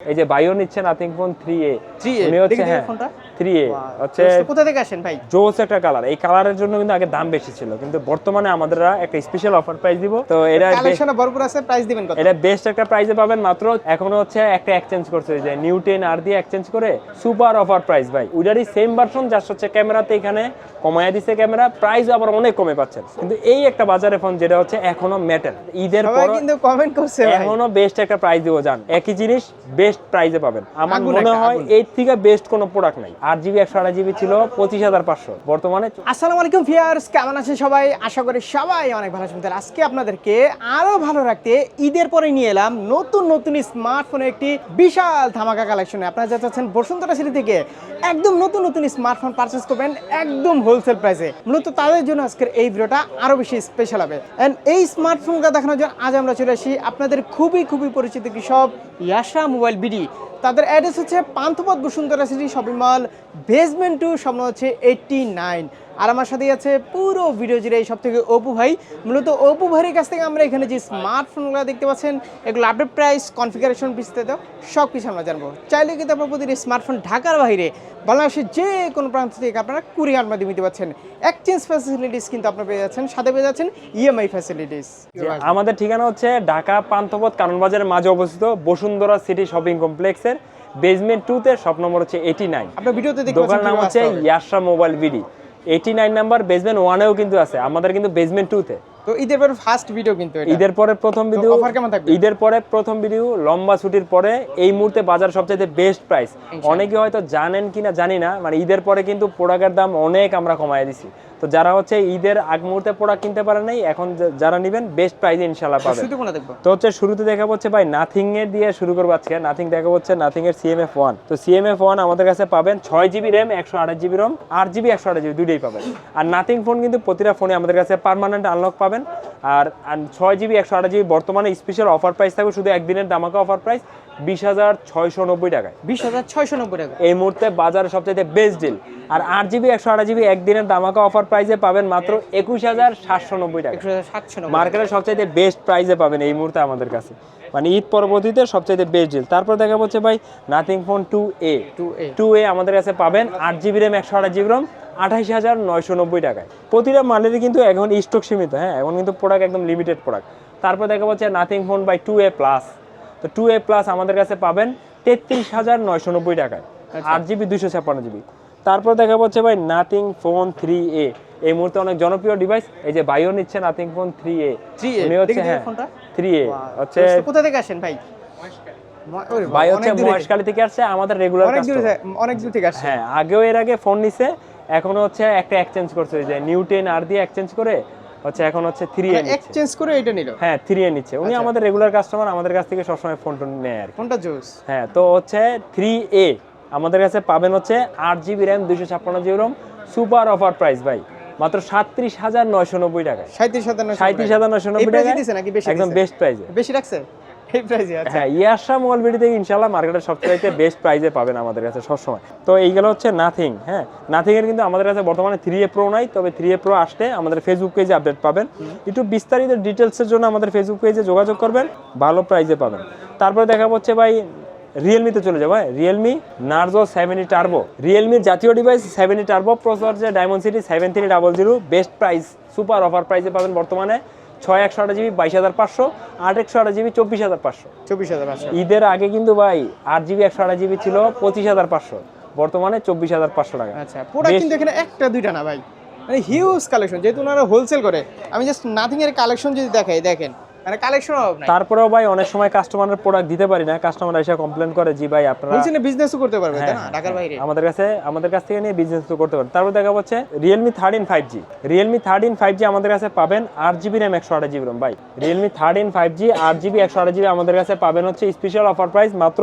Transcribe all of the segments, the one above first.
এই যে বায়ো নিচ্ছেন nothing phone three A three A হচ্ছে হ্যাঁ। ফোনটা। থ্রি এ হচ্ছে কোথা থেকে আসেন ভাই? জোস একটা কালার এই কালারের জন্য কিন্তু আগে দাম বেশি ছিল। কিন্তু বর্তমানে আমাদের একটা স্পেশাল অফার প্রাইস দিব। তো এটা কালেকশনে ভরপুর আছে প্রাইস দিবেন কত? এটা বেস্ট একটা প্রাইসে পাবেন মাত্র। এখনও হচ্ছে একটা এক্সচেঞ্জ করছে যে নিউ টেন আর দিয়ে এক্সচেঞ্জ করে। সুপার অফার প্রাইস ভাই। ওইটারই সেম ভার্সন যার হচ্ছে ক্যামেরাতে এখানে কমায়া দিছে ক্যামেরা। প্রাইস আবার অনেক কমে পাচ্ছেন কিন্তু এই একটা বাজারে ফোন যেটা হচ্ছে এখনও মেটাল ঈদের পর কিন্তু কমেন্ট করছে এখনও বেস্ট একটা প্রাইস দিব জান। একই জিনিস বেস্ট প্রাইসে পাবেন। আমার মনে হয় এর থেকে বেস্ট কোনো প্রোডাক্ট নাই। আট জিবি, একশো আড়াই জিবি ছিল, পঁচিশ হাজার পাঁচশো। বর্তমানে আসসালামু আলাইকুম ভিউয়ার্স, কেমন আছেন সবাই? আশা করি সবাই অনেক ভালো আছেন। আজকে আপনাদেরকে আরও ভালো রাখতে ঈদের পরে নিয়ে এলাম নতুন নতুন স্মার্টফোনের একটি বিশাল ধামাকা কালেকশনে। আপনারা যা চাচ্ছেন বসুন্ধরা সিটি থেকে, একদম নতুন নতুন স্মার্টফোন পারচেস করবেন একদম হোলসেল প্রাইসে মূলত তাদের জন্য আজকের এই ভিডিওটা আরও বেশি স্পেশাল হবে। এন্ড এই স্মার্টফোনটা দেখানোর জন্য আজ আমরা চলে আসি আপনাদের খুবই খুবই পরিচিত কি সব ইয়াশা মোবাইল বিডি তাদের অ্যাড্রেস হচ্ছে Panthapath Bashundhara city shopping mall basement two সামনে হচ্ছে এইটটি নাইন আর আমার সাথে আছে পুরো ভিডিও জুড়ে সব থেকে অপু ভাই। মূলত অপু ভাইয়ের কাছ থেকে আমরা এখানে যে স্মার্টফোনগুলো দেখতে পাচ্ছেন এগুলো আপডেট প্রাইস কনফিগারেশন বিস্তারিত সব কিছু আমরা জানব। চাইলে কিন্তু আপনার প্রতিটি স্মার্টফোন ঢাকার বাইরে বাংলাদেশের যে কোনো প্রান্ত থেকে আপনারা কুরিয়ার মাধ্যমে নিতে পারছেন। এক্সচেঞ্জ ফ্যাসিলিটিস কিন্তু আপনারা পেয়ে যাচ্ছেন সাথে পেয়ে যাচ্ছেন ইএমআই ফ্যাসিলিটিস আমাদের ঠিকানা হচ্ছে ঢাকা পান্থপথ কারণ বাজারের মাঝে অবস্থিত বসুন্ধরা সিটি শপিং কমপ্লেক্সের বেসমেন্ট টু তে শপ নম্বর হচ্ছে এইটি নাইন আপনার ভিডিওতে দেখতে দোকান নাম হচ্ছে Yasha mobile BD eighty nine number basement ওয়ানেও কিন্তু আছে আমাদের কিন্তু বেসমেন্ট টু তে। তো ঈদের পরে ফার্স্ট ভিডিও কিন্তু ঈদের পরে প্রথম ভিডিও অফার কেমন থাকবে? ঈদের পরে প্রথম ভিডিও লম্বা ছুটির পরে এই মুহূর্তে বাজার সবচেয়ে বেস্ট প্রাইস অনেকে হয়তো জানেন কিনা জানি না মানে ঈদের পরে কিন্তু প্রোডাক্টের দাম অনেক আমরা কমায় দিছি। তো যারা হচ্ছে ঈদের আগ মুহূর্তে প্রোডাক্ট কিনতে পারেন নাই এখন যারা নেবেন বেস্ট প্রাইসে ইনশাল্লাহ পাবেন। শুধু কোনটা দেখব? তো হচ্ছে শুরুতে দেখা হচ্ছে ভাই নাথিং এর দিয়ে শুরু করব আজকে। নাথিং দেখা হচ্ছে নাথিং এর সিএমএফ ওয়ান তো সিএমএফ ওয়ান আমাদের কাছে পাবেন ছয় জিবি র্যাম একশো আঠাশ জিবি রম আট জিবি একশো আঠাশ জিবি দুইটাই পাবেন। আর নাথিং ফোন কিন্তু প্রতিটা ফোনে আমাদের কাছে পার্মানেন্ট আনলক পাবেন। আর আর ছয় জিবি একশো আঠাশ জিবি বর্তমানে স্পেশাল অফার প্রাইস থাকবে শুধু একদিনের দামাকা অফার প্রাইস বিশ হাজার ছয়শো নব্বই টাকায়। বিশ হাজার ছয়শো নব্বই টাকা। এই মুহূর্তে বাজারে সবচাইতে বেস্ট ডিল আর আট জিবি একশো আঠাশ জিবি একদিনের দামাকা অফার প্রাইসে পাবেন মাত্র একুশ হাজার সাতশো নব্বই টাকা। সাতশো সবচাইতে বেস্ট প্রাইসে পাবেন এই মুহূর্তে আমাদের কাছে। মানে ঈদ পরবর্তীতে সবচাইতে বেস্ট ডিল তারপর দেখা হচ্ছে ভাই nothing phone two A two A আমাদের কাছে পাবেন আট জিবি র্যাম একশো আঠাশ জিবি রম আঠাইশ হাজার নয়শো নব্বই টাকায়। প্রতিটা মালেরই কিন্তু এখন স্টক সীমিত হ্যাঁ? এখন কিন্তু প্রোডাক্ট একদম লিমিটেড প্রোডাক্ট তারপর দেখা হচ্ছে nothing phone by two A plus তো টু এ প্লাস আমাদের কাছে পাবেন তেত্রিশ হাজার নয়শো নব্বই টাকায়। আট জিবি দুশো ছাপ্পান্ন জিবি তারপর দেখা হচ্ছে ভাই নাথিং ফোন থ্রি এ এই মুহূর্তে অনেক জনপ্রিয় ডিভাইস এই যে ভাইও নিচ্ছে নাথিং ফোন থ্রি এ 3A উনি হচ্ছে দেখি দেখি হ্যাঁ থ্রি এ হচ্ছে কোথা থেকে আসেন ভাই? ভাই হচ্ছে মহেশখালী থেকে আসছে আমাদের রেগুলার অনেক দূরে অনেক দূর থেকে আসছে। হ্যাঁ আগেও এর আগে ফোন নিছে এখন হচ্ছে একটা এক্সচেঞ্জ করছে যে নিউ টেন আর দিয়ে এক্সচেঞ্জ করে হচ্ছে এখন হচ্ছে থ্রি এ এক্সচেঞ্জ করে এটা নিল? হ্যাঁ থ্রি এ নিচ্ছে। উনি আমাদের রেগুলার কাস্টমার আমাদের কাছ থেকে সবসময় ফোন টোন নেয় আর কি। জুস হ্যাঁ তো হচ্ছে থ্রি এ আমাদের কাছে পাবেন হচ্ছে আট জিবি র্যাম দুশো ছাপ্পান্ন GB ROM. Super offer price ভাই মাত্র সাতত্রিশ হাজার নয়শো নব্বই টাকায়। সাঁত্রিশ হাজার নয়শো সাঁত্রিশ হাজার নয়শো নব্বই বেশি একদম বেস্ট প্রাইসে বেশি রাখছে? আছে হ্যাঁ ইয়াশা মোবাইল বিডি থেকে ইনশাল্লাহ মার্কেটের সবচাইতে বেস্ট প্রাইসে পাবেন আমাদের কাছে সবসময়। তো এইগুলো হচ্ছে নাথিং হ্যাঁ? নাথিং এর কিন্তু আমাদের কাছে বর্তমানে থ্রি এ প্রো নাই তবে থ্রি এ প্রো আসলে আমাদের ফেসবুক পেজে আপডেট পাবেন। একটু বিস্তারিত ডিটেলসের জন্য আমাদের ফেসবুক পেজে যোগাযোগ করবেন ভালো প্রাইসে পাবেন। তারপরে দেখা হচ্ছে ভাই রিয়েলমিতে চলে যাব রিয়েলমি নার্জো সেভেনি টার্বো রিয়েলমির জাতীয় ডিভাইস সেভেনি টার্বো প্রসেসর যে Dimensity seven three double zero best price super offer প্রাইসে পাবেন বর্তমানে ছয় একশো আট জিবি বাইশ হাজার পাঁচশো আট একশো আট জিবি চব্বিশ হাজার পাঁচশো। চব্বিশ হাজার পাঁচশো। ঈদের আগে কিন্তু ভাই আট জিবি একশো আঠাশ জিবি ছিল পঁচিশ হাজার পাঁচশো। বর্তমানে চব্বিশ হাজার পাঁচশো টাকা। আচ্ছা প্রোডাক্ট কিন্তু এখানে একটা দুইটা না ভাই। মানে হিউজ কালেকশন যেহেতু ওনারা হোলসেল করে। আমি জাস্ট নাথিং এর কালেকশন যদি দেখাই দেখেন। মানে কালেকশন অভাব নাই। তারপরেও ভাই অনেক সময় কাস্টমারের প্রোডাক্ট দিতে পারি না কাস্টমার এসে কমপ্লেন করে জি ভাই আপনারা হোলসেলে বিজনেসও করতে পারবে তাই হ্যাঁ, না ঢাকার বাইরে। আমাদের কাছে আমাদের কাছ থেকে নিয়ে বিজনেস করতে পারেন তারপর দেখা হচ্ছে Realme thirteen five G Realme thirteen five G আমাদের কাছে পাবেন আট জিবি র্যাম একশো আঠাশ জিবি রম ভাই রিয়েলমি থার্টিন ফাইভ জি আট জিবি একশো আঠাশ জিবি আমাদের কাছে পাবেন হচ্ছে স্পেশাল অফার প্রাইস মাত্র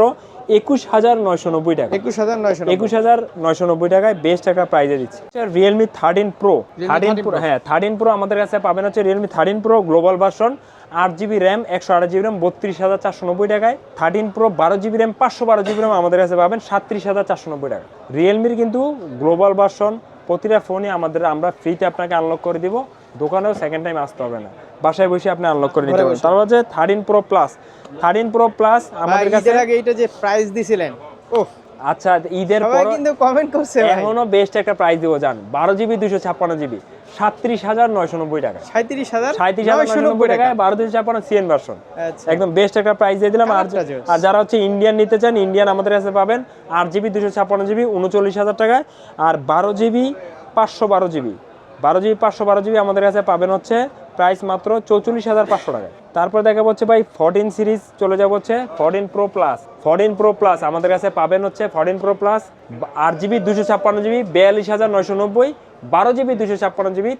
একুশ হাজার নয়শো নব্বই টাকা। একুশ হাজার নয়শো একুশ হাজার নয়শো নব্বই টাকায় বেস্ট একটা প্রাইজে দিচ্ছে। Realme thirteen pro thirteen pro হ্যাঁ থার্টিন প্রো আমাদের কাছে পাবেন হচ্ছে Realme thirteen pro global version আট জিবি র্যাম একশো আঠাশ জিবি র্যাম বত্রিশ হাজার চারশো নব্বই টাকায়। থার্টিন প্রো বারো জিবি র্যাম পাঁচশো বারো জিবি র্যাম আমাদের কাছে পাবেন সাতত্রিশ হাজার চারশো নব্বই টাকা। রিয়েলমির কিন্তু গ্লোবাল ভার্সন প্রতিটা ফোনে আমাদের আমরা ফ্রিতে আপনাকে আনলক করে দিব। দোকানেও সেকেন্ড টাইম আসতে হবে না। বাসায় বসে আপনি আনলক করে নিতে পারবেন। তারপর হচ্ছে thirteen pro plus thirteen pro plus আমাদের কাছে আগে এটা যে প্রাইস দিছিলেন ও আচ্ছা ঈদের পর কিন্তু কমেন্ট করছে ভাই। এখনও বেস্ট একটা প্রাইস দিব জান। বারো জিবি দুশো ছাপ্পান্ন জিবি সাতত্রিশ হাজার নয়শো নব্বই টাকা। সাঁত্রিশ হাজার সাঁত্রিশ হাজার নয়শো নব্বই টাকায় বারো দুশো ছাপ্পান্ন সিএন ভার্সন আচ্ছা। একদম বেস্ট একটা প্রাইস দিয়ে দিলাম। আর আর যারা হচ্ছে ইন্ডিয়ান নিতে চান ইন্ডিয়ান আমাদের কাছে পাবেন। আট জিবি দুশো ছাপ্পান্ন জিবি উনচল্লিশ হাজার টাকায়। আর বারো জিবি পাঁচশো বারো জিবি বারো জিবি পাঁচশো বারো জিবি আমাদের কাছে পাবেন হচ্ছে প্রাইস মাত্র চৌচল্লিশ হাজার পাঁচশো টাকায় তারপর দেখা হচ্ছে ভাই ফোরটিন সিরিজ চলে যাব হচ্ছে fourteen pro plus fourteen pro plus আমাদের কাছে পাবেন হচ্ছে ফোরটিন প্রো প্লাস আট জিবি দুশো ছাপ্পান্ন জিবি বিয়াল্লিশ হাজার নয়শো নব্বই বারো জিবি দুশো ছাপ্পান্ন জিবি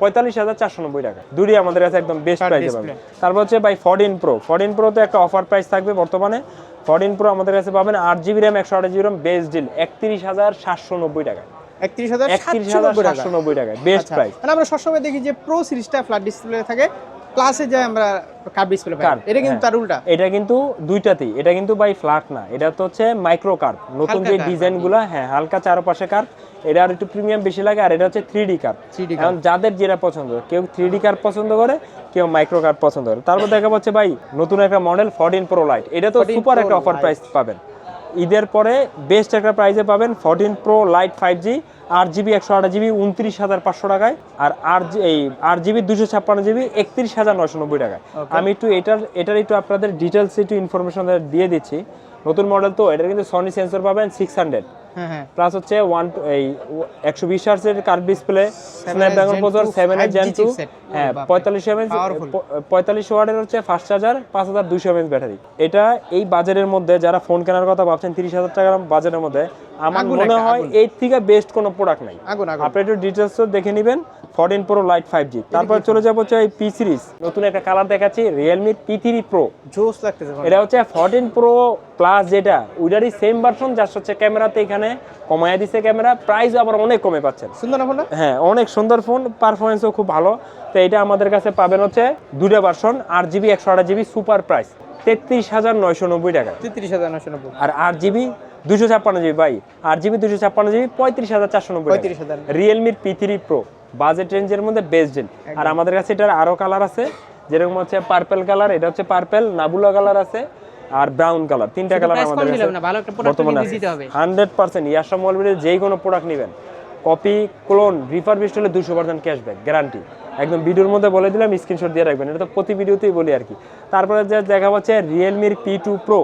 পঁয়তাল্লিশ হাজার চারশো নব্বই টাকা। দুটি আমাদের কাছে একদম বেস্ট প্রাইসে পাবেন। তারপর হচ্ছে ভাই ফোরটিন প্রো ফোরটিন প্রো তো একটা অফার প্রাইস থাকবে বর্তমানে। ফোরটিন প্রো আমাদের কাছে পাবেন আট জিবি র্যাম একশো আট জিবি র্যাম বেস্ট ডিল একত্রিশ হাজার সাতশো নব্বই টাকা একত্রিশ হাজার একত্রিশ হাজার সাতশো নব্বই টাকা। বেস্ট প্রাইস মানে আমরা সবসময় দেখি যে প্রো সিরিজটা ফ্ল্যাট ডিসপ্লে থাকে প্লাসে যে আমরা কার্ভ ডিসপ্লে পাই। এটা কিন্তু হ্যাঁ। তার উল্টা। এটা কিন্তু দুইটাতেই। এটা কিন্তু বাই ফ্ল্যাট না। এটা তো হচ্ছে মাইক্রো কার্ভ নতুন হালকা যে curve, হ্যাঁ হালকা চারপাশে কার্ভ এটা আর একটু প্রিমিয়াম বেশি লাগে আর এটা হচ্ছে থ্রি ডি কার্ভ এখন যাদের যেটা পছন্দ কেউ থ্রি ডি কার্ভ পছন্দ করে কেউ মাইক্রো কার্ভ পছন্দ করে। তারপর দেখা যাচ্ছে ভাই নতুন একটা মডেল ফোরটিন প্রো লাইট এটা তো 14 সুপার একটা অফার প্রাইস পাবেন। ঈদের পরে বেস্ট একটা প্রাইসে পাবেন fourteen pro lite five G আট জিবি একশো আট জিবি উনত্রিশ হাজার পাঁচশো টাকায় আর আট জি এই আট জিবি দুশো ছাপ্পান্ন জিবি একত্রিশ হাজার নশো নব্বই টাকায়। আমি একটু এটার এটার একটু আপনাদের ডিটেলস একটু ইনফরমেশন দিয়ে দিচ্ছি। নতুন মডেল তো এটার কিন্তু সনি সেন্সর পাবেন সিক্স হান্ড্রেড প্লাস হচ্ছে ওয়ান এই একশো বিশ হার্সের curve display Snapdragon processor seven এর জেন টু হ্যাঁ পঁয়তাল্লিশ Powerful। পঁয়তাল্লিশ ওয়াটের হচ্ছে ফাস্ট চার্জার পাঁচ হাজার দুশো এমএচ ব্যাটারি এটা এই বাজারের মধ্যে যারা ফোন কেনার কথা ভাবছেন তিরিশ হাজার টাকার বাজারের মধ্যে আমার মনে হয় এর থেকে বেস্ট কোনো প্রোডাক্ট নাই। আপনি একটু ডিটেলস দেখে নেবেন fourteen pro lite five G তারপর চলে যাব হচ্ছে এই পি সিরিজ নতুন একটা কালার দেখাচ্ছি রিয়েলমি পি থ্রি প্রো জোস লাগতেছে এটা হচ্ছে ফোরটিন প্রো প্লাস যেটা ওইটারই সেম ভার্সন যার হচ্ছে ক্যামেরাতে এখানে কমায় দিছে ক্যামেরা প্রাইস আবার অনেক কমে পাচ্ছেন সুন্দর না ফোনটা হ্যাঁ অনেক সুন্দর ফোন পারফরমেন্সও খুব ভালো। তো এটা আমাদের কাছে পাবেন হচ্ছে দুটো ভার্সন আট জিবি একশো আট জিবি সুপার প্রাইস তেত্রিশ হাজার নয়শো নব্বই টাকা। তেত্রিশ হাজার নশো নব্বই। আর আট জিবি দুশো ছাপ্পান্ন জিবি ভাই আট জিবি দুশো ছাপ্পান্ন জিবি পঁয়ত্রিশ হাজার চারশো নব্বই পঁয়ত্রিশ হাজার। রিয়েলমির পি থ্রি প্রো বাজেট রেঞ্জের মধ্যে বেস্ট ডিল আর আমাদের কাছে এটার আরও কালার আছে যেরকম হচ্ছে পার্পেল কালার এটা হচ্ছে পার্পেল নাবুলা কালার আছে। আর ব্রাউন কালার তিনটা কালার আমাদের বর্তমানে আছে দিতে হবে। হান্ড্রেড পার্সেন্ট ইয়াসা মলবির যেই কোনো প্রোডাক্ট নেবেন। কপি ক্লোন রিফারবিস্ট হলে দুশো পার্সেন্ট ক্যাশব্যাক গ্যারান্টি একদম ভিডিওর মধ্যে বলে দিলাম স্ক্রিনশট দিয়ে রাখবেন। এটা তো প্রতি ভিডিওতেই বলি আর কি। তারপরে যে দেখা হচ্ছে রিয়েলমির P two pro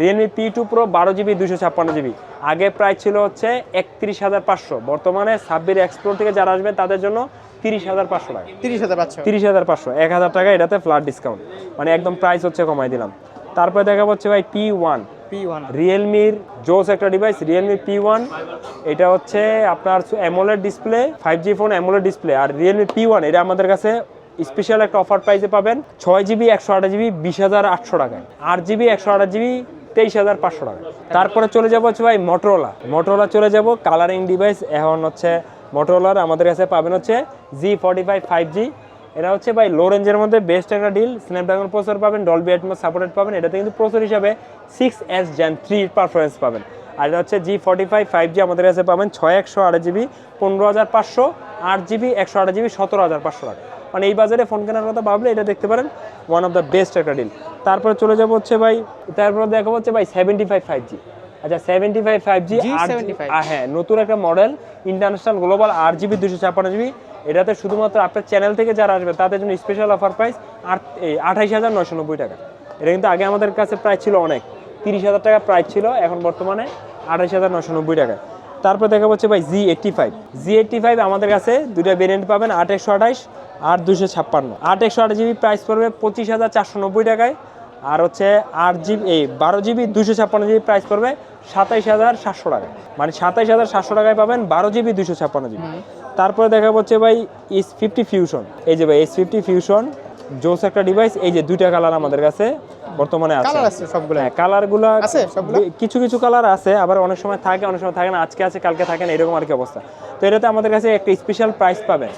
Realme P two pro বারো জিবি দুশো ছাপ্পান্ন জিবি আগে প্রাইস ছিল হচ্ছে একত্রিশ হাজার পাঁচশো। বর্তমানে সাব্বির এক্সপ্লোর থেকে যারা আসবে তাদের জন্য তিরিশ হাজার পাঁচশো টাকা। তিরিশ হাজার পাঁচশো। তিরিশ হাজার পাঁচশো এক হাজার টাকা এটাতে ফ্ল্যাট ডিসকাউন্ট মানে একদম প্রাইস হচ্ছে কমাই দিলাম। তারপরে দেখা হচ্ছে ভাই পি ওয়ান পি ওয়ান রিয়েলমির জোস একটা ডিভাইস রিয়েলমি পি ওয়ান এটা হচ্ছে আপনার AMOLED display five G phone AMOLED display আর রিয়েলমি পি ওয়ান এটা আমাদের কাছে স্পেশাল একটা অফার প্রাইসে পাবেন। ছয় জিবি একশো আট জিবি বিশ হাজার আটশো টাকায়। আট জিবি একশো আট জিবি তেইশ হাজার পাঁচশো টাকা তারপরে চলে যাব হচ্ছে ভাই মোটরোলা মোটরোলা চলে যাব কালারিং ডিভাইস এখন হচ্ছে মোটরোলার আমাদের কাছে পাবেন হচ্ছে G forty five five G এটা হচ্ছে ভাই লো রেঞ্জের মধ্যে বেস্ট একটা ডিল স্ন্যাপড্রাগন প্রসেসর পাবেন ডলবি অ্যাটমস সাপোর্টেড পাবেন এটাতে কিন্তু প্রসেসর হিসাবে six S gen three performance পাবেন। আর এটা হচ্ছে G forty five five G আমাদের কাছে পাবেন ছয় একশো আট জিবি পনেরো হাজার পাঁচশো আট জিবি একশো আট জিবি সতেরো হাজার পাঁচশো টাকা। মানে এই বাজারে ফোন কেনার কথা ভাবলে এটা দেখতে পারেন ওয়ান অফ দ্য বেস্ট একটা ডিল তারপরে চলে যাব হচ্ছে ভাই তারপরে দেখাবো হচ্ছে ভাই সেভেন্টি ফাইভ ফাইভ জি আচ্ছা seventy five five G G75 হ্যাঁ নতুন একটা মডেল ইন্টারন্যাশনাল গ্লোবাল আট জিবি দুশো ছাপ্পান্ন জিবি এটাতে শুধুমাত্র আপনার চ্যানেল থেকে যারা আসবে, তাদের জন্য স্পেশাল অফার প্রাইস আট, এই আঠাইশ হাজার নয়শো নব্বই টাকা। এটা কিন্তু আগে আমাদের কাছে প্রাইস ছিল অনেক। তিরিশ হাজার টাকা প্রাইস ছিল, এখন বর্তমানে আঠাইশ হাজার নশো নব্বই টাকা। তারপর দেখা হচ্ছে ভাই G eighty five G eighty five আমাদের কাছে দুইটা ভেরিয়েন্ট পাবেন আট একশো আঠাইশ আর দুশো ছাপ্পান্ন। আট একশো আট জিবি প্রাইস পড়বে পঁচিশ হাজার চারশো নব্বই টাকায়। আর হচ্ছে আট জিবি এই বারো জিবি দুশো ছাপ্পান্ন জিবি প্রাইস পড়বে সাতাইশ হাজার সাতশো টাকা মানে সাতাইশ হাজার সাতশো টাকায় পাবেন, বারো জিবি দুশো ছাপ্পান্ন জিবি তারপরে দেখা হচ্ছে ভাই এস ফিফটি ফিউশন এই যে ভাই এস ফিফটি ফিউশন জোস একটা ডিভাইস এই যে দুইটা কালার আমাদের কাছে বর্তমানে আছে। কালার আছে সবগুলো? হ্যাঁ কালারগুলো আছে সবগুলো? কিছু কিছু কালার আছে আবার অনেক সময় থাকে অনেক সময় থাকে না আজকে আছে কালকে থাকে না এরকম আর কি অবস্থা। তো এটাতে আমাদের কাছে একটা স্পেশাল প্রাইস পাবেন।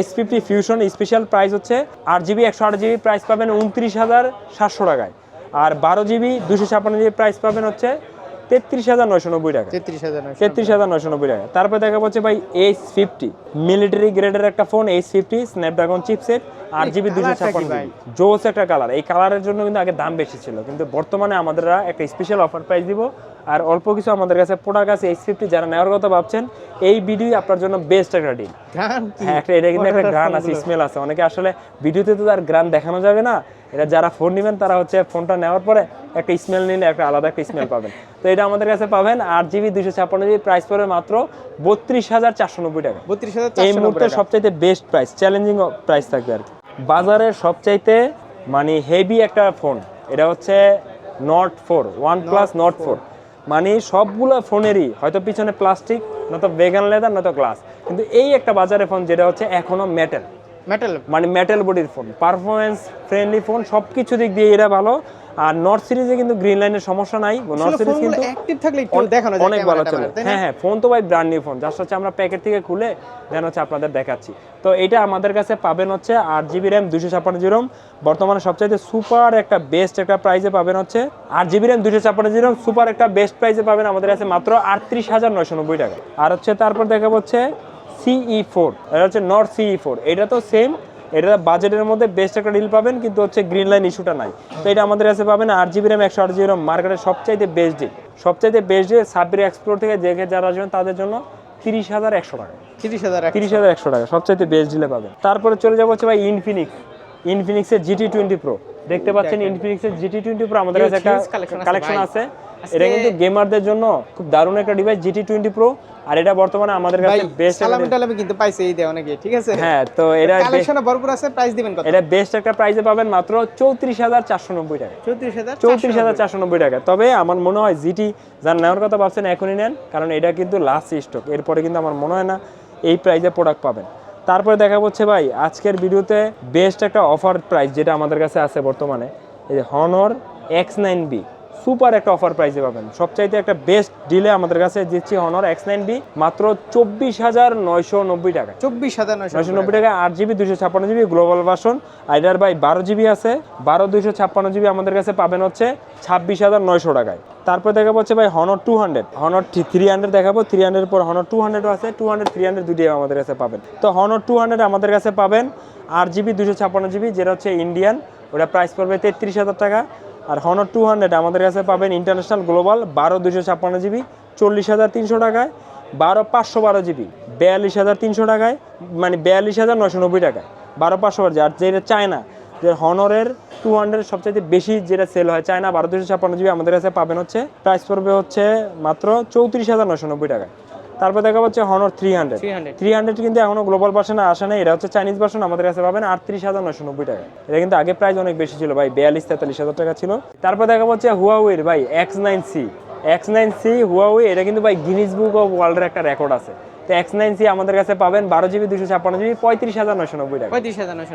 S fifty fusion special price হচ্ছে আট জিবি একশো আট জিবি প্রাইস পাবেন উনত্রিশ হাজার সাতশো টাকায়। আর বারো জিবি দুশো ছাপ্পান্ন জিবি প্রাইস পাবেন হচ্ছে তেত্রিশ হাজার নয়শো নব্বই টাকা। তেত্রিশ হাজার নয়শো তেত্রিশ হাজার নয়শো নব্বই টাকা। তারপর দেখা যাচ্ছে ভাই এইচ ফিফটি মিলিটারি গ্রেডের একটা phone H fifty Snapdragon chipset আট জিবি দুশো ছাপ্পান্ন? জোস একটা কালার এই কালারের জন্য কিন্তু আগে দাম বেশি ছিল। কিন্তু বর্তমানে আমাদের একটা স্পেশাল অফার প্রাইস দিব। আর অল্প কিছু আমাদের কাছে প্রোডাক্ট আছে এইচ ফিফটি যারা নেওয়ার কথা ভাবছেন এই ভিডিও আপনার জন্য বেস্ট একটা ডিল হ্যাঁ একটা এটা কিন্তু একটা গ্রান আছে স্মেল আছে। অনেকে আসলে ভিডিওতে তো আর গ্রান দেখানো যাবে না। এটা যারা ফোন নেবেন তারা হচ্ছে ফোনটা নেওয়ার পরে একটা স্মেল নিলে একটা আলাদা একটা স্মেল পাবেন। তো এটা আমাদের কাছে পাবেন আট জিবি দুশো ছাপ্পান্ন জিবি প্রাইস পড়বে মাত্র বত্রিশ হাজার চারশো নব্বই টাকা। বত্রিশ হাজার এই মুহূর্তে সবচাইতে বেস্ট প্রাইস চ্যালেঞ্জিং প্রাইস থাকবে আর কি। বাজারের সবচাইতে মানে হেভি একটা ফোন এটা হচ্ছে note four one plus note four মানে সবগুলো ফোনেরই, হয়তো পিছনে প্লাস্টিক নয়তো ভেগান লেদার নয়তো গ্লাস কিন্তু এই একটা বাজারে ফোন যেটা হচ্ছে এখনও মেটাল মেটাল মানে মেটাল বডির ফোন পারফরমেন্স ফ্রেন্ডলি ফোন সব কিছু দিক দিয়ে এটা ভালো। আর নর্থ সিরিজে কিন্তু গ্রিন লাইনের সমস্যা নাই। নর্থ সিরিজ কিন্তু অ্যাক্টিভ থাকলে একটু অনেক- দেখানো যায় অনেক ভালো চলে? হ্যাঁ হ্যাঁ ফোন তো ভাই ব্র্যান্ড নিউ ফোন জাস্ট হচ্ছে আমরা প্যাকেট থেকে খুলে দেন হচ্ছে আপনাদের দেখাচ্ছি। তো এটা আমাদের কাছে পাবেন হচ্ছে আট জিবি র্যাম দুশো ছাপ্পান্ন জিবি রোম বর্তমানে সবচাইতে সুপার একটা বেস্ট একটা প্রাইসে পাবেন হচ্ছে আট জিবি র্যাম দুশো ছাপ্পান্ন জিবি রোম সুপার একটা বেস্ট প্রাইসে পাবেন আমাদের কাছে মাত্র আটত্রিশ হাজার নয়শো নব্বই টাকা। আর হচ্ছে তারপর দেখা হচ্ছে সিই ফোর এটা হচ্ছে নট সিই ফোর এটা তো সেম এটা বাজেটের মধ্যে বেস্ট একটা ডিল পাবেন কিন্তু হচ্ছে গ্রিন লাইন ইস্যুটা নাই। তো এটা আমাদের কাছে পাবেন আট জিবি র্যাম একশো আট জিবি র্যাম মার্কেটের সবচাইতে বেস্ট ডিল সবচাইতে বেস্ট ডিল সাব্বির এক্সপ্লোর থেকে দেখে যারা আসবেন তাদের জন্য তিরিশ হাজার একশো টাকা। তিরিশ হাজার তিরিশ হাজার একশো টাকা সবচাইতে বেস্ট ডিলে পাবেন। তারপরে চলে যাব হচ্ছে ভাই ইনফিনিক্স ইনফিনিক্সের জিটি টোয়েন্টি প্রো দেখতে পাচ্ছেন ইনফিনিক্সের জিটি টোয়েন্টি প্রো আমাদের কাছে একটা কালেকশন আছে এটা কিন্তু গেমারদের জন্য খুব দারুণ একটা ডিভাইস জিটি টোয়েন্টি প্রো আর এটা বর্তমানে আমাদের কাছে বেস্ট সালামি টালামি কিন্তু পাইছে এই দেয় অনেকে ঠিক আছে? হ্যাঁ তো এটা কালেকশনে ভরপুর আছে প্রাইস দিবেন কত? এটা বেস্ট একটা প্রাইসে পাবেন মাত্র চৌত্রিশ হাজার চারশো নব্বই টাকা। চৌত্রিশ হাজার চৌত্রিশ হাজার চারশো নব্বই টাকা। তবে আমার মনে হয় জিটি যার নেওয়ার কথা ভাবছেন এখনই নেন কারণ এটা কিন্তু লাস্ট স্টক এরপরে কিন্তু আমার মনে হয় না এই প্রাইসে প্রোডাক্ট পাবেন। তারপরে দেখা হচ্ছে ভাই, আজকের ভিডিওতে বেস্ট একটা অফার প্রাইস যেটা আমাদের কাছে আছে বর্তমানে, এই যে Honor X nine B super একটা অফার প্রাইসে পাবেন। সবচাইতে একটা বেস্ট ডিলে আমাদের কাছে দিচ্ছি হনর এক্স নাইন বি মাত্র চব্বিশ হাজার নয়শো নব্বই টাকা চব্বিশ হাজার নয়শো নব্বই টাকা আট জিবি দুশো ছাপ্পান্ন জিবি গ্লোবাল ভার্সন আইডার বাই বারো জিবি আছে। বারো দুশো ছাপ্পান্ন জিবি আমাদের কাছে পাবেন হচ্ছে ছাব্বিশ হাজার নয়শো টাকায়। তারপর দেখাবো হচ্ছে ভাই Honor two hundred Honor three hundred দেখাবো। থ্রি হান্ড্রেড পর হনর টু হান্ড্রেডও আছে। টু হান্ড্রেড থ্রি হান্ড্রেড দুটি আমাদের কাছে পাবেন। তো হনর টু হান্ড্রেড আমাদের কাছে পাবেন আট জিবি দুশো ছাপ্পান্ন জিবি যেটা হচ্ছে ইন্ডিয়ান ওটা প্রাইস পড়বে তেত্রিশ হাজার টাকা। আর হনর টু হান্ড্রেড আমাদের কাছে পাবেন ইন্টারন্যাশনাল গ্লোবাল বারো দুশো ছাপ্পান্ন জিবি, চল্লিশ হাজার তিনশো টাকায়, বারো পাঁচশো বারো জিবি, বিয়াল্লিশ হাজার তিনশো টাকায় মানে বিয়াল্লিশ হাজার নশো নব্বই টাকায়, বারো পাঁচশো বারো আর যেটা চায়না যে হনরের টু হান্ড্রেড সবচাইতে বেশি যেটা সেল হয় চায়না বারো দুশো ছাপ্পান্ন জিবি আমাদের কাছে পাবেন হচ্ছে প্রাইস পড়বে হচ্ছে মাত্র চৌত্রিশ হাজার নশো নব্বই টাকায়। তারপর দেখা হচ্ছে Honor three hundred three hundred কিন্তু এখনও গ্লোবাল ভার্সনে আসে নাই। এটা হচ্ছে চাইনিজ ভার্সন আমাদের কাছে পাবেন আটত্রিশ হাজার নশো নব্বই টাকা। এটা কিন্তু আগে প্রাইস অনেক বেশি ছিল ভাই বিয়াল্লিশ তেতাল্লিশ হাজার টাকা ছিল। তারপর দেখা হচ্ছে হুয়াওয়ের ভাই X nine C X nine C Huawei এটা কিন্তু ভাই গিনিস বুক অফ ওয়ার্ল্ডের একটা রেকর্ড আছে। তো এক্স নাইন সি আমাদের কাছে পাবেন বারো জিবি দুশো ছাপ্পান্ন জিবি পঁয়ত্রিশ হাজার নশো নব্বই টাকা।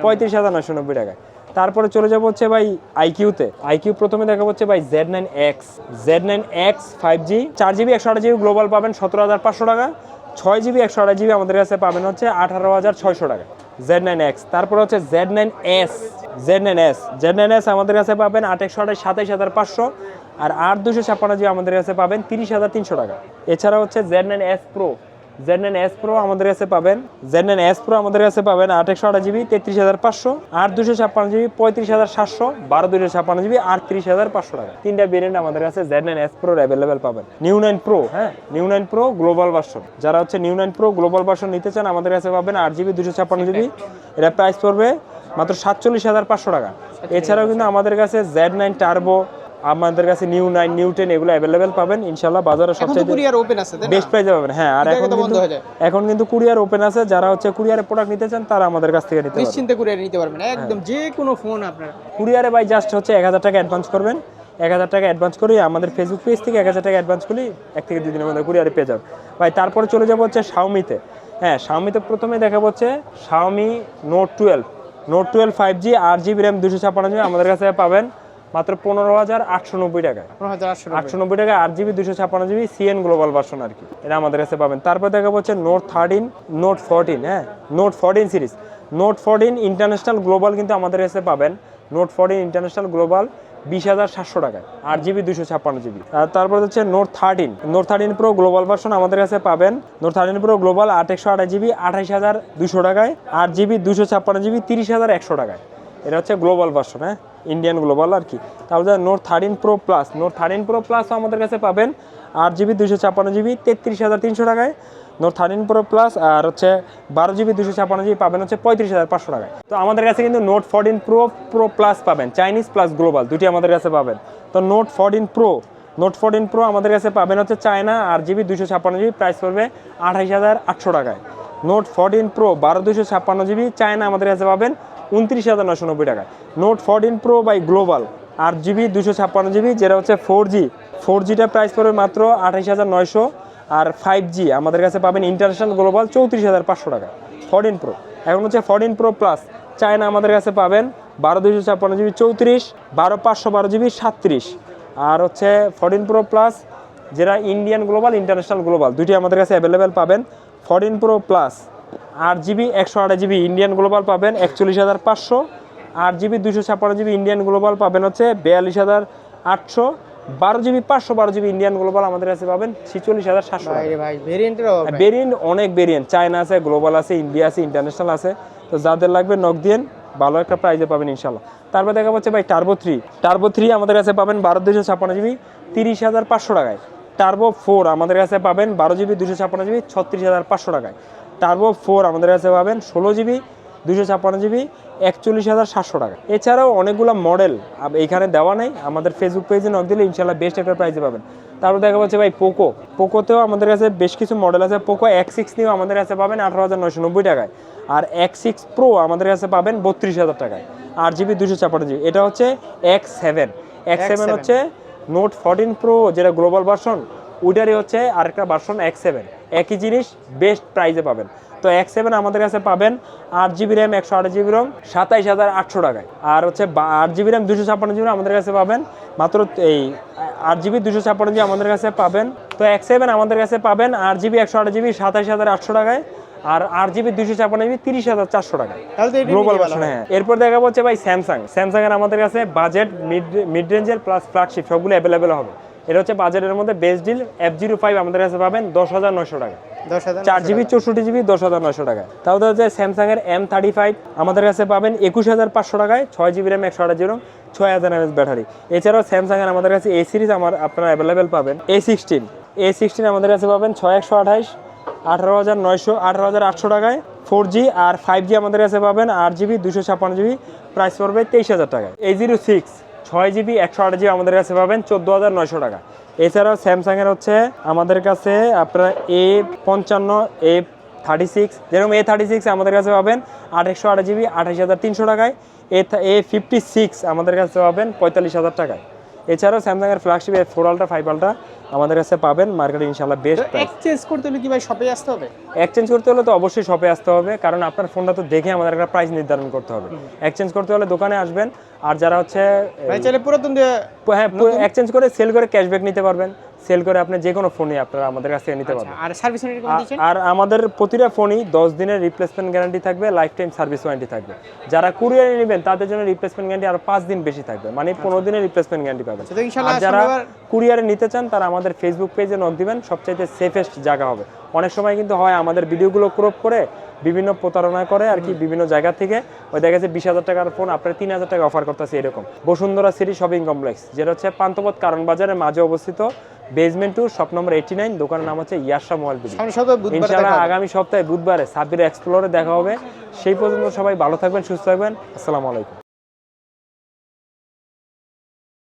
পঁয়ত্রিশ হাজার নয়শো নশো নব্বই টাকায়। তারপরে চলে যাব হচ্ছে ভাই আইকিউতে আইকিউ প্রথমে দেখা হচ্ছে ভাই Z nine X Z nine X five G চার জিবি একশো আট জিবি গ্লোবাল পাবেন সতেরো হাজার পাঁচশো টাকা। ছয় জিবি একশো আট জিবি আমাদের কাছে পাবেন হচ্ছে আঠারো হাজার ছয়শো টাকা। জেড নাইন এক্স তারপর হচ্ছে Z nine S Z nine S Z nine S আমাদের কাছে পাবেন আট একশো আঠাশ সাতাইশ হাজার পাঁচশো। আর আট দুশো ছাপ্পান্ন জিবি আমাদের কাছে পাবেন তিরিশ হাজার তিনশো টাকা। এছাড়া হচ্ছে Z nine S pro Z nine S pro আমাদের কাছে পাবেন। জেড নাইন এস প্রো আমাদের কাছে পাবেন আট একশো আট জিবি তেত্রিশ হাজার পাঁচশো আট দুশো ছাপ্পান্ন জিবি পঁয়ত্রিশ হাজার সাতশো বারো দুশো ছাপ্পান্ন জিবি আটত্রিশ হাজার পাঁচশো টাকা। তিনটা ভেরিয়েন্ট আমাদের কাছে Z nine S pro available পাবেন। নিউ নাইন প্রো হ্যাঁ? New nine pro global version যারা হচ্ছে new nine pro global version নিতে চান আমাদের কাছে পাবেন আট জিবি দুশো ছাপ্পান্ন জিবি। এটা প্রাইস পড়বে মাত্র সাতচল্লিশ হাজার পাঁচশো টাকা। এছাড়াও কিন্তু আমাদের কাছে জেড নাইন টার্বো আমাদের কাছে নিউ নাইন নিউ টেন এগুলো অ্যাভেলেবেল পাবেন। ইনশাল্লাহ বাজারে সবচেয়ে কুরিয়ার ওপেন আছে? বেস্ট প্রাইসে পাবেন। হ্যাঁ আর এখন কিন্তু বন্ধ হয়ে যায়। এখন কিন্তু কুরিয়ার ওপেন আছে। যারা হচ্ছে কুরিয়ারে প্রোডাক্ট নিতে চান তারা আমাদের কাছ থেকে নিতে পারবেন। নিশ্চিন্তে কুরিয়ার নিতে পারবেন। হ্যাঁ। একদম যে কোনো ফোন আপনার। কুরিয়ারে ভাই জাস্ট হচ্ছে এক হাজার টাকা অ্যাডভান্স করবেন। এক হাজার টাকা অ্যাডভান্স করি আমাদের ফেসবুক পেজ থেকে এক হাজার টাকা অ্যাডভান্স করি এক থেকে দুই দিনের মধ্যে কুরিয়ারে পেয়ে যাবেন। ভাই তারপরে চলে যাব হচ্ছে শাওমিতে হ্যাঁ শাওমিতে প্রথমে দেখা হচ্ছে Xiaomi note twelve note twelve five G আট জিবি র্যাম দুশো ছাপ্পান্ন জিবি আমাদের কাছে পাবেন। মাত্র পনেরো হাজার আটশো নব্বই টাকায়। আটশো নব্বই। টাকা আট জিবি দুশো ছাপ্পান্ন জিবি সিএন গ্লোবাল ভার্সন আর কি। এটা আমাদের কাছে পাবেন। তারপর দেখা হচ্ছে নোট থার্টিন নোট ফোরটিন হ্যাঁ? Note fourteen series note fourteen international global কিন্তু আমাদের কাছে পাবেন। নোট ফোরটিন ইন্টারন্যাশনাল গ্লোবাল বিশ হাজার সাতশো টাকায় আট জিবি দুশো ছাপ্পান্ন জিবি। তারপর হচ্ছে note thirteen note thirteen pro global version আমাদের কাছে পাবেন। নোট থার্টিন প্রো গ্লোবাল আট একশো আঠাশ জিবি আঠাশ হাজার দুশো টাকায় আট জিবি দুশো ছাপ্পান্ন জিবি তিরিশ হাজার একশো টাকায়। এটা হচ্ছে গ্লোবাল ভার্সন হ্যাঁ? ইন্ডিয়ান গ্লোবাল আর কি। তারপরে note thirteen pro plus note thirteen pro প্লাসও আমাদের কাছে পাবেন আট জিবি দুশো ছাপ্পান্ন জিবি তেত্রিশ হাজার তিনশো টাকায়। নোট থার্টিন প্রো প্লাস আর হচ্ছে বারো জিবি দুশো ছাপ্পান্ন জিবি পাবেন হচ্ছে পঁয়ত্রিশ হাজার পাঁচশো টাকায়। তো আমাদের কাছে কিন্তু note fourteen pro pro plus পাবেন। চাইনিজ প্লাস গ্লোবাল দুটি আমাদের কাছে পাবেন। তো note fourteen pro note fourteen pro আমাদের কাছে পাবেন হচ্ছে চায়না আর জিবি দুশো ছাপ্পান্ন জিবি প্রাইস পড়বে আঠাইশ হাজার আটশো টাকায়। নোট ফোরটিন প্রো বারো দুশো ছাপ্পান্ন জিবি চায়না আমাদের কাছে পাবেন উনত্রিশ হাজার নশো নব্বই টাকায় note fourteen pro by global আট জিবি দুশো ছাপ্পান্ন জিবি, যেটা হচ্ছে ফোর জি ফোর জিটা প্রাইস পড়বে মাত্র আঠাইশ হাজার নয়শো আর ফাইভ জি আমাদের কাছে পাবেন ইন্টারন্যাশনাল গ্লোবাল চৌত্রিশ হাজার পাঁচশো টাকা। ফোরটিন প্রো এখন হচ্ছে ফোরটিন প্রো প্লাস চায়না আমাদের কাছে পাবেন বারো দুশো ছাপ্পান্ন জিবি, চৌত্রিশ। বারো পাঁচশো বারো জিবি, সাতত্রিশ। আর হচ্ছে ফোরটিন প্রো প্লাস যেটা ইন্ডিয়ান গ্লোবাল ইন্টারন্যাশনাল গ্লোবাল দুটি আমাদের কাছে অ্যাভেলেবেল পাবেন। ফোরটিন প্রো প্লাস আট জিবি একশো আট জিবি ইন্ডিয়ান গ্লোবাল পাবেন একচল্লিশ হাজার পাঁচশো। আট জিবি দুশো ছাপ্পান্ন জিবি ইন্ডিয়ান গ্লোবাল পাবেন হচ্ছে বিয়াল্লিশ হাজার আটশো। বারো জিবি পাঁচশো বারো জিবি ইন্ডিয়ান গ্লোবাল আমাদের কাছে পাবেন ছিচল্লিশ হাজার সাতশো। ভেরিয়েন্ট অনেক ভেরিয়েন্ট চায়না আছে গ্লোবাল আছে ইন্ডিয়া আছে ইন্টারন্যাশনাল আছে। তো যাদের লাগবে নক দিয়েন ভালো একটা প্রাইজে পাবেন ইনশাল্লাহ তারপর দেখা যাচ্ছে ভাই টার্বো থ্রি টার্বো থ্রি আমাদের কাছে পাবেন বারো দুশো ছাপ্পান্ন জিবি তিরিশ হাজার পাঁচশো টাকায়। টার্বো ফোর আমাদের কাছে পাবেন বারো জিবি দুশো ছাপ্পান্ন জিবি ছত্রিশ হাজার পাঁচশো টাকায়। টার্বো ফোর আমাদের কাছে পাবেন ষোলো জিবি দুশো ছাপ্পান্ন জিবি একচল্লিশ হাজার সাতশো টাকা। এছাড়াও অনেকগুলো মডেল এইখানে দেওয়া নেই আমাদের ফেসবুক পেজে নক দিলে ইনশাল্লাহ বেস্ট একটা প্রাইজে পাবেন। তারপর দেখা যাচ্ছে ভাই পোকো পোকোতেও আমাদের কাছে বেশ কিছু মডেল আছে পোকো এক্স সিক্স নিয়েও আমাদের কাছে পাবেন আঠারো হাজার নয়শো নব্বই টাকায়। আর এক্স সিক্স প্রো আমাদের কাছে পাবেন বত্রিশ হাজার টাকায়। আট জিবি দুশো ছাপ্পান্ন জিবি এটা হচ্ছে এক্স সেভেন এক্স সেভেন হচ্ছে নোট ফোরটিন প্রো যেটা গ্লোবাল ভার্সন ওইটারই হচ্ছে আরেকটা ভার্সন এক্স সেভেন একই জিনিস বেস্ট প্রাইসে পাবেন। তো এক্স সেভেন আমাদের কাছে পাবেন আট জিবি র্যাম একশো আট জিবি রম সাতাইশ হাজার আটশো টাকায়। আর হচ্ছে আট জিবি র্যাম দুশো ছাপ্পান্ন জিবি আমাদের কাছে পাবেন। মাত্র এই আট জিবি দুশো ছাপ্পান্ন জিবি আমাদের কাছে পাবেন। তো এক্স সেভেন আমাদের কাছে পাবেন আট জিবি একশো আট জিবি সাতাইশ হাজার আটশো টাকায়। আর আট জিবি দুশো ছাপ্পান্ন জিবি তিরিশ হাজার চারশো এটা গ্লোবাল ভার্সন হ্যাঁ। এরপর দেখা হচ্ছে ভাই স্যামসাং স্যামসাং এর আমাদের কাছে বাজেট মিড মিড রেঞ্জের প্লাস ফ্ল্যাগশিপ সবগুলো অ্যাভেলেবেল হবে। এটা হচ্ছে বাজেটের মধ্যে best deal F zero five আমাদের কাছে পাবেন দশ হাজার নয়শো টাকা। দশ হাজার চার জিবি চৌষট্টি জিবি দশ হাজার নয়শো টাকায় তাহলে হচ্ছে স্যামসাং এর এম থার্টি ফাইভ আমাদের কাছে পাবেন একুশ হাজার পাঁচশো টাকায় ছয় জিবি র্যাম একশো আঠাশ জিরো ছয় হাজার এমএস ব্যাটারি। এছাড়াও স্যামসাং এর আমাদের কাছে এ সিরিজ আমার আপনারা অ্যাভেলেবেল পাবেন এ সিক্সটিন এ সিক্সটিন আমাদের কাছে পাবেন ছয় একশো আঠাইশ আঠারো হাজার নয়শো আঠারো হাজার আটশো টাকায়। ফোর জি আর ফাইভ জি আমাদের কাছে পাবেন আট জিবি দুশো ছাপ্পান্ন জিবি প্রাইস পড়বে তেইশ হাজার টাকা এই জিরো সিক্স ছয় জিবি, একশো আট জিবি আমাদের কাছে পাবেন, চোদ্দ হাজার নয়শো টাকা। এছাড়াও স্যামসাংয়ের হচ্ছে আমাদের কাছে আপনার এ পঞ্চান্ন, এ থার্টি সিক্স, যেরকম এ থার্টি সিক্স আমাদের কাছে পাবেন আঠাশশো আট জিবি, আঠাশ হাজার তিনশো টাকায়, এ এ ফিফটি সিক্স আমাদের কাছে পাবেন, পঁয়তাল্লিশ হাজার টাকায়। এছাড়াও স্যামসাংয়ের flagship A four ultra five ultra আমাদের কাছে পাবেন। মার্কেটে ইনশাল্লাহ বেস্ট এক্সচেঞ্জ করতে হলে কি ভাই শপে আসতে হবে? এক্সচেঞ্জ করতে হলে তো অবশ্যই শপে আসতে হবে কারণ আপনার ফোনটা তো দেখে আমাদের একটা প্রাইস নির্ধারণ করতে হবে। এক্সচেঞ্জ করতে হলে দোকানে আসবেন আর যারা হচ্ছে ভাই চাইলে পুরাতন দিয়ে হ্যাঁ এক্সচেঞ্জ করে সেল করে ক্যাশব্যাক নিতে পারবেন। সেল করে আপনি যে কোনো ফোনই আপনারা আমাদের কাছ নিতে পারবেন। আর সার্ভিস কন্ডিশন আর আমাদের প্রতিটা ফোনই দশ দিনের রিপ্লেসমেন্ট গ্যারান্টি থাকবে লাইফ টাইম সার্ভিস ওয়ারেন্টি থাকবে। যারা কুরিয়ারে নেবেন তাদের জন্য রিপ্লেসমেন্ট গ্যারান্টি আরও পাঁচ দিন বেশি থাকবে মানে পনেরো দিনের রিপ্লেসমেন্ট গ্যারান্টি পাবেন। তো ইনশাল্লাহ আর যারা কুরিয়ারে নিতে চান তারা আমাদের ফেসবুক পেজে নক দিবেন সবচাইতে সেফেস্ট জায়গা হবে। অনেক সময় কিন্তু হয় আমাদের ভিডিওগুলো ক্রপ করে বিভিন্ন প্রতারণা করে আর কি বিভিন্ন জায়গা থেকে। ওই দেখা যাচ্ছে বিশ হাজার টাকার ফোন আপনার তিন হাজার টাকা অফার করতেছে এরকম। বসুন্ধরা সিটি শপিং কমপ্লেক্স যেটা হচ্ছে পান্তপথ কারণ বাজারের মাঝে অবস্থিত basement two shop number eighty nine দোকানের নাম হচ্ছে ইয়াশা মোবাইল বিডি ইনশাআল্লাহ আগামী সপ্তাহে বুধবারে সাব্বির এক্সপ্লোরে দেখা হবে। সেই পর্যন্ত সবাই ভালো থাকবেন সুস্থ থাকবেন। আসসালামু আলাইকুম।